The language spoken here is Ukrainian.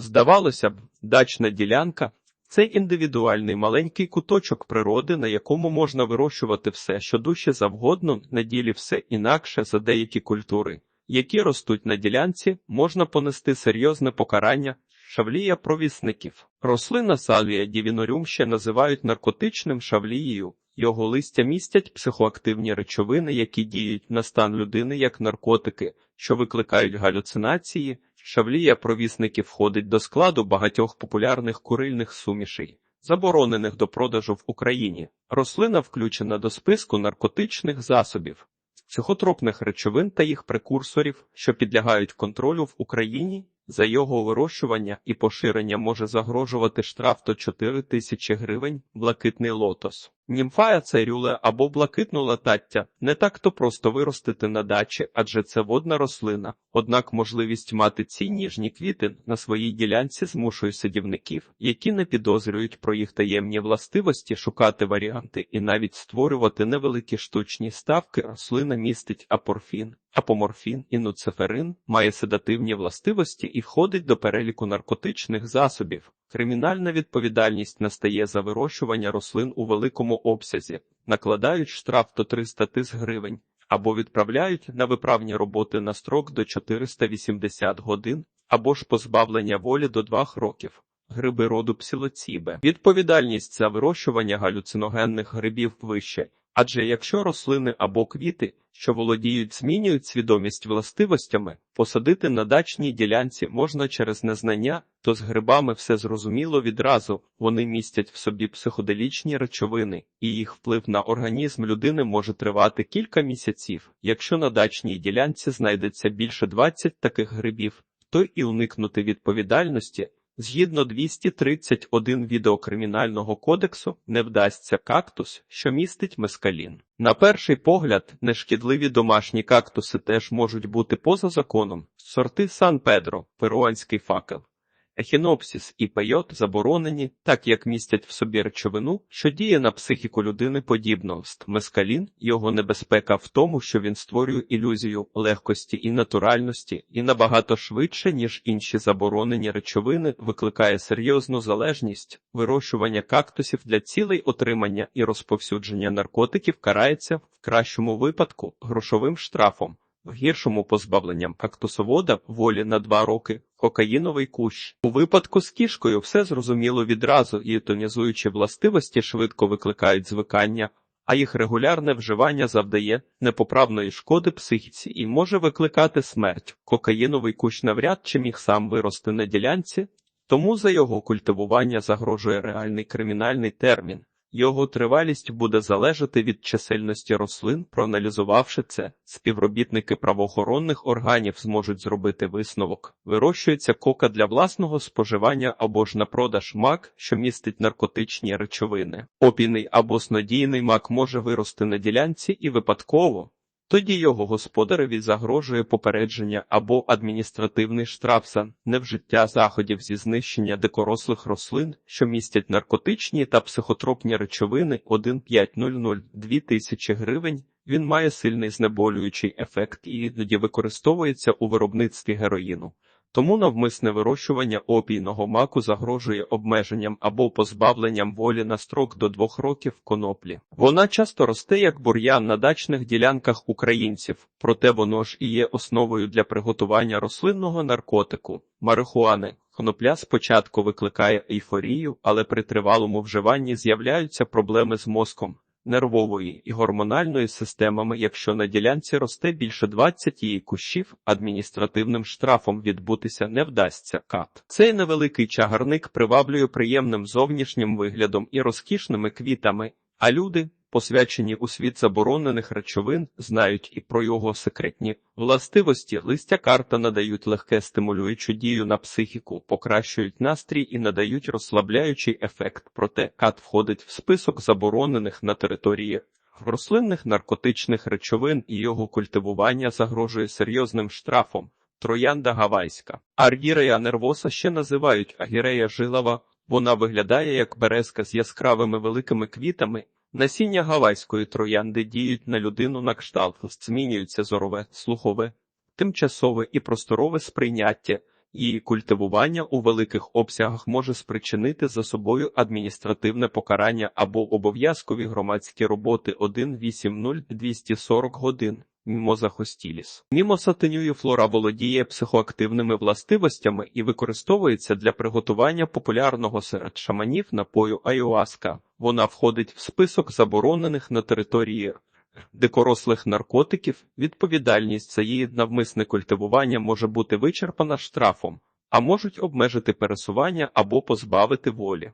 Здавалося б, дачна ділянка це індивідуальний маленький куточок природи, на якому можна вирощувати все, що дужче завгодно, на ділі все інакше за деякі культури, які ростуть на ділянці, можна понести серйозне покарання. Шавлія провісників. Рослина салвія дівіноріум ще називають наркотичним шавлією. Його листя містять психоактивні речовини, які діють на стан людини як наркотики, що викликають галюцинації. Шавлія провісників входить до складу багатьох популярних курильних сумішей, заборонених до продажу в Україні. Рослина включена до списку наркотичних засобів, психотропних речовин та їх прекурсорів, що підлягають контролю в Україні. За його вирощування і поширення може загрожувати штраф до 4 тисячі гривень, блакитний лотос. Німфая церюле або блакитну латаття не так-то просто виростити на дачі, адже це водна рослина. Однак можливість мати ці ніжні квіти на своїй ділянці змушує садівників, які не підозрюють про їх таємні властивості, шукати варіанти і навіть створювати невеликі штучні ставки. Рослина містить апорфін. Апоморфін і нуцеферин має седативні властивості і входить до переліку наркотичних засобів. Кримінальна відповідальність настає за вирощування рослин у великому обсязі, накладають штраф до 300 тисяч гривень або відправляють на виправні роботи на строк до 480 годин, або ж позбавлення волі до 2 років. Гриби роду псилоцібе. Відповідальність за вирощування галюциногенних грибів вище. Адже якщо рослини або квіти, що володіють, змінюють свідомість властивостями, посадити на дачній ділянці можна через незнання, то з грибами все зрозуміло відразу, вони містять в собі психоделічні речовини, і їх вплив на організм людини може тривати кілька місяців. Якщо на дачній ділянці знайдеться більше 20 таких грибів, то і уникнути відповідальності. Згідно 231 відеокримінального кодексу, не вдасться кактус, що містить мескалін. На перший погляд, нешкідливі домашні кактуси теж можуть бути поза законом. Сорти Сан-Педро, перуанський факел. Ехінопсіс і пейот заборонені, так як містять в собі речовину, що діє на психіку людини подібно. Мескалін, його небезпека в тому, що він створює ілюзію легкості і натуральності, і набагато швидше, ніж інші заборонені речовини, викликає серйозну залежність. Вирощування кактусів для цілей отримання і розповсюдження наркотиків карається в кращому випадку грошовим штрафом. В гіршому позбавленням кактусовода волі на два роки кокаїновий кущ. У випадку з кішкою все зрозуміло відразу і тонізуючі властивості швидко викликають звикання, а їх регулярне вживання завдає непоправної шкоди психіці і може викликати смерть. Кокаїновий кущ навряд чи міг сам вирости на ділянці, тому за його культивування загрожує реальний кримінальний термін. Його тривалість буде залежати від чисельності рослин. Проаналізувавши це, співробітники правоохоронних органів зможуть зробити висновок. Вирощується кока для власного споживання або ж на продаж мак, що містить наркотичні речовини. Опійний або снодійний мак може вирости на ділянці і випадково. Тоді його господареві загрожує попередження або адміністративний штраф за невжиття заходів зі знищення дикорослих рослин, що містять наркотичні та психотропні речовини 1500 2000 гривень. Він має сильний знеболюючий ефект і іноді використовується у виробництві героїну. Тому навмисне вирощування опійного маку загрожує обмеженням або позбавленням волі на строк до двох років коноплі. Вона часто росте як бур'ян на дачних ділянках українців, проте воно ж і є основою для приготування рослинного наркотику марихуани. Конопля спочатку викликає ейфорію, але при тривалому вживанні з'являються проблеми з мозком нервової і гормональної системами, якщо на ділянці росте більше 20 її кущів, адміністративним штрафом відбутися не вдасться. Кат цей невеликий чагарник приваблює приємним зовнішнім виглядом і розкішними квітами, а люди. Посвячені у світ заборонених речовин, знають і про його секретні властивості. Листя карта надають легке стимулюючу дію на психіку, покращують настрій і надають розслабляючий ефект. Проте кат входить в список заборонених на території рослинних наркотичних речовин і його культивування загрожує серйозним штрафом. Троянда гавайська. Аргірея нервоса ще називають агірея жилава. Вона виглядає як березка з яскравими великими квітами. Насіння гавайської троянди діють на людину на кшталт, змінюються зорове, слухове, тимчасове і просторове сприйняття. Її культивування у великих обсягах може спричинити за собою адміністративне покарання або обов'язкові громадські роботи 1.8.0.240 годин. Мімоза хостіліс. Мімоса тенюїфлора володіє психоактивними властивостями і використовується для приготування популярного серед шаманів напою айуаска. Вона входить в список заборонених на території дикорослих наркотиків. Відповідальність за її навмисне культивування може бути вичерпана штрафом, а можуть обмежити пересування або позбавити волі.